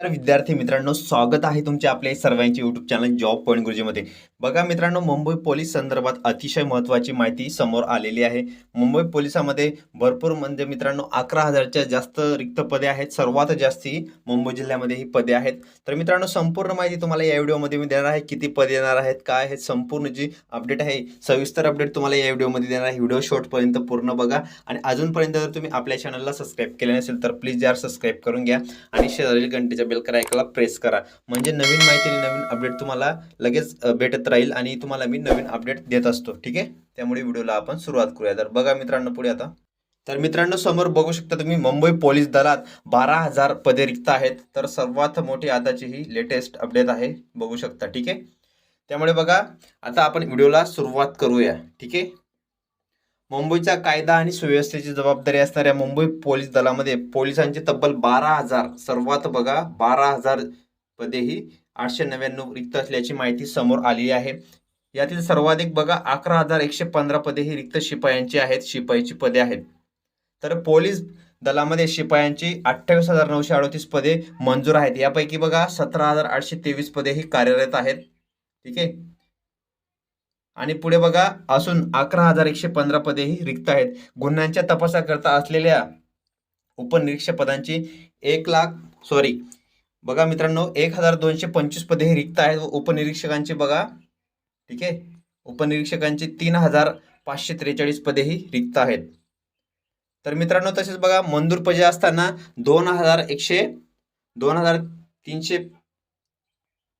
तर विद्यार्थी मित्रांनो स्वागत आहे तुमचे आपले सर्वांचे युट्यूब चॅनल जॉब पॉईंट गुरुजीमध्ये बघा मित्रांनो मुंबई पोलीस संदर्भात अतिशय महत्त्वाची माहिती समोर आलेली आहे. मुंबई पोलिसामध्ये भरपूर म्हणजे मित्रांनो अकरा हजारच्या जास्त रिक्त पदे आहेत. सर्वात जास्ती मुंबई जिल्ह्यामध्ये ही पदे आहेत. तर मित्रांनो संपूर्ण माहिती तुम्हाला या व्हिडिओमध्ये मी देणार आहे. किती पदे येणार आहेत काय आहेत संपूर्ण जी अपडेट आहे सविस्तर अपडेट तुम्हाला या व्हिडिओमध्ये देणार आहे. व्हिडिओ शॉर्टपर्यंत पूर्ण बघा. आणि अजूनपर्यंत जर तुम्ही आपल्या चॅनलला सबस्क्राईब केले नसेल तर प्लीज यार सबस्क्राईब करून घ्या. आणि शेजारील घंटेच्या बेल करा ऐकायला प्रेस करा. म्हणजे नवीन माहिती आणि नवीन अपडेट तुम्हाला लगेच भेटत राहील आणि तुम्हाला मी नवीन अपडेट देत असतो. ठीक आहे? त्यामुळे व्हिडिओला आपण सुरुवात करूया. तर बघा मित्रांनो पुढे आता. तर मित्रांनो समोर बघू शकता तुम्ही मुंबई पोलीस दलात बारा हजार पदे रिक्त आहेत. तर सर्वात मोठी आताची ही लेटेस्ट अपडेट आहे. बघू शकता. ठीक आहे? त्यामुळे बघा आता आपण व्हिडिओला सुरुवात करूया. ठीक आहे? मुंबईचा कायदा आणि सुव्यवस्थेची जबाबदारी असणाऱ्या मुंबई पोलीस दलामध्ये पोलिसांचे तब्बल बारा हजार सर्वात बघा बारा हजार पदे ही आठशे नव्याण्णव रिक्त असल्याची माहिती समोर आली आहे. यातील सर्वाधिक बघा अकरा हजार एकशे पंधरा पदे ही रिक्त शिपायांची आहेत शिपाईची पदे आहेत. तर पोलीस दलामध्ये शिपायांची अठ्ठावीस हजार नऊशे अडतीस पदे मंजूर आहेत. यापैकी बघा सतरा हजार आठशे तेवीस पदे ही कार्यरत आहेत. ठीक आहे? आणि पुढे बघा असून अकरा हजार एकशे पंधरा पदे ही रिक्त आहेत. गुन्ह्यांच्या तपासाकरता असलेल्या उपनिरीक्षक पदांची एक लाख सॉरी बघा मित्रांनो एक हजार दोनशे पंचवीस पदे ही रिक्त आहेत. व उपनिरीक्षकांची बघा ठीक आहे? उपनिरीक्षकांची तीन हजार पाचशे त्रेचाळीस पदे ही रिक्त आहेत. तर मित्रांनो तसेच बघा मंजूर पदे असताना दोन हजार एकशे दोन हजार तीनशे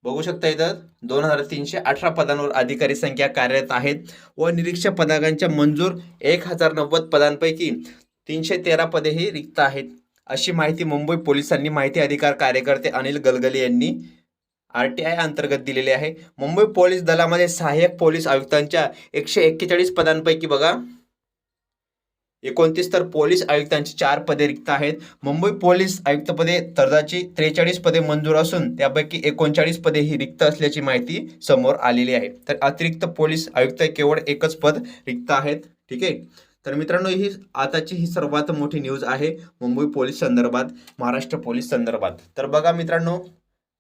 बघू शकता इथं दोन हजार तीनशे अठरा पदांवर अधिकारी संख्या कार्यरत आहेत व निरीक्षक पदांच्या मंजूर एक हजार नव्वद पदांपैकी तीनशे तेरा पदे ही रिक्त आहेत. अशी माहिती मुंबई पोलिसांनी माहिती अधिकार कार्यकर्ते अनिल गलगली यांनी आर टी आय अंतर्गत दिलेले आहे. मुंबई पोलीस दलामध्ये सहाय्यक पोलीस आयुक्तांच्या एकशे एक्केचाळीस पदांपैकी बघा. एकोणतीस तर पोलीस आयुक्तांची चार पदे रिक्त आहेत. मुंबई पोलीस आयुक्तपदे तर्जाची त्रेचाळीस पदे मंजूर असून त्यापैकी एकोणचाळीस पदे ही रिक्त असल्याची माहिती समोर आलेली आहे. तर अतिरिक्त पोलीस आयुक्त केवळ एकच पद रिक्त आहेत. ठीक आहे? तर मित्रांनो ही आताची ही सर्वात मोठी न्यूज आहे मुंबई पोलीस संदर्भात महाराष्ट्र पोलीस संदर्भात. तर बघा मित्रांनो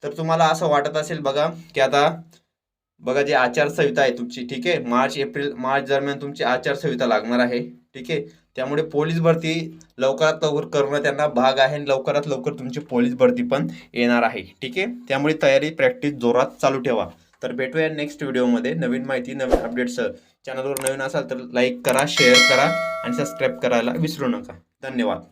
तर तुम्हाला असं वाटत असेल बघा की आता बघा जी आचारसंहिता आहे तुमची ठीक आहे? मार्च एप्रिल मार्च दरम्यान तुमची आचारसंहिता लागणार आहे ठीक आहे? त्यामुळे पोलीस भरती लवकरात लवकर करणं त्यांना भाग आहे आणि लवकरात लवकर तुमची पोलीस भरती पण येणार आहे ठीक आहे? त्यामुळे तयारी प्रॅक्टिस जोरात चालू ठेवा. तर भेटूया नेक्स्ट व्हिडिओमध्ये नवीन माहिती नवीन अपडेट्स चॅनलवर नवीन असाल तर लाईक करा शेअर करा आणि सबस्क्राईब करायला विसरू नका. धन्यवाद.